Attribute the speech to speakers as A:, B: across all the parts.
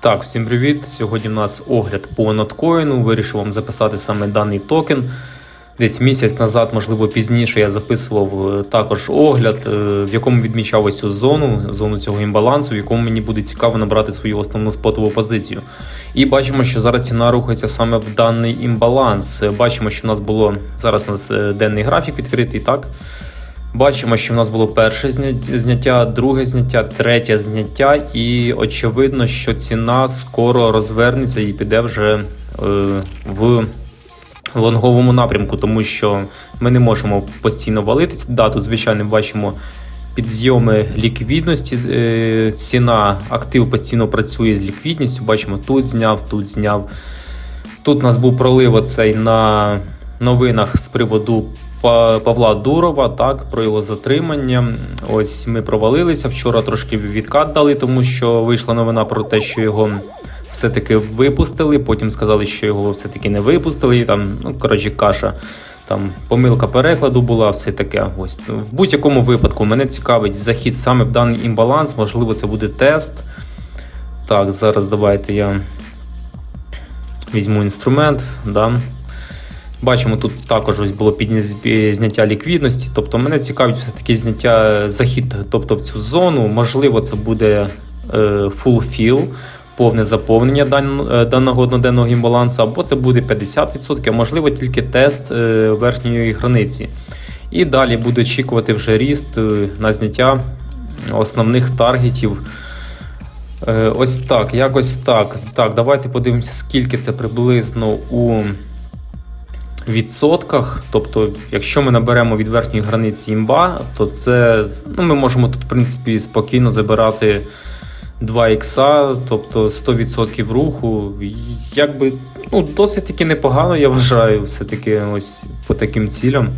A: Так, всім привіт! Сьогодні в нас огляд по ноткоїну. Вирішив вам записати саме даний токен. Десь місяць назад, можливо, пізніше я записував е, також огляд, е, в якому відмічав ось цю зону, зону цього імбалансу, в якому мені буде цікаво набрати свою основну спотову позицію. І бачимо, що зараз ціна рухається саме в даний імбаланс. Бачимо, що в нас було зараз у нас е, денний графік відкритий, так? Бачимо, що в нас було перше зняття, друге зняття, третє зняття, і очевидно, що ціна скоро розвернеться і піде вже е, в лонговому напрямку, тому що ми не можемо постійно валитись. Да, тут, звичайно, бачимо підзйоми ліквідності. е, Ціна актив постійно працює з ліквідністю. Бачимо, тут зняв, тут зняв. Тут у нас був пролив оцей на новинах з приводу Павла Дурова, так, про його затримання. Ось ми провалилися. Вчора трошки відкат дали, тому що вийшла новина про те, що його все-таки випустили. Потім сказали, що його все-таки не випустили. І там, ну, коротше, каша. Там помилка перекладу була, все таке. Ось в будь-якому випадку мене цікавить захід саме в даний імбаланс. Можливо, це буде тест. Так, зараз давайте я візьму інструмент. Да. Бачимо, тут також ось було зняття ліквідності. Тобто мене цікавить все-таки зняття захід тобто в цю зону. Можливо, це буде е, full fill, повне заповнення е, даного одноденного імбалансу, або це буде 50%, а можливо тільки тест е, верхньої границі. І далі буду очікувати вже ріст е, на зняття основних таргетів. Е, Ось так, якось так. Так, давайте подивимося, скільки це приблизно у відсотках. Тобто, якщо ми наберемо від верхньої границі імба, то це ну, ми можемо тут, в принципі, спокійно забирати 2 ікса, тобто 100% руху. Якби ну, досить таки непогано, я вважаю, все-таки ось по таким цілям.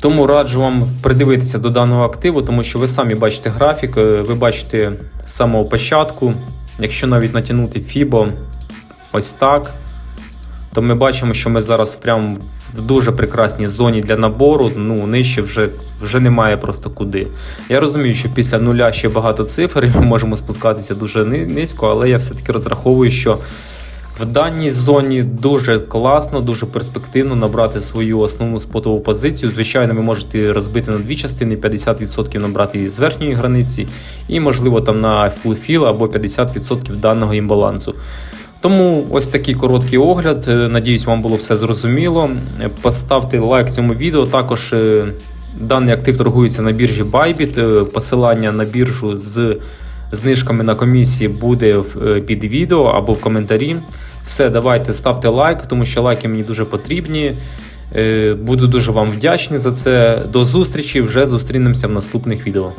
A: Тому раджу вам придивитися до даного активу, тому що ви самі бачите графік, е, ви бачите з самого початку. Якщо навіть натягнути FIBO ось так, то ми бачимо, що ми зараз прямо в дуже прекрасній зоні для набору. Ну, нижче вже, вже немає просто куди. Я розумію, що після нуля ще багато цифр, і ми можемо спускатися дуже низько, але я все-таки розраховую, що в даній зоні дуже класно, дуже перспективно набрати свою основну спотову позицію. Звичайно, ви можете розбити на дві частини, 50% набрати з верхньої границі, і, можливо, там на fill або 50% даного імбалансу. Тому ось такий короткий огляд. Е, Надіюсь, вам було все зрозуміло. Е, Поставте лайк цьому відео. Також е, даний актив торгується на біржі Bybit. Посилання на біржу з знижками на комісії буде під відео або в коментарі. Все, давайте ставте лайк, тому що лайки мені дуже потрібні. Буду дуже вам вдячний за це. До зустрічі. Вже зустрінемося в наступних відео.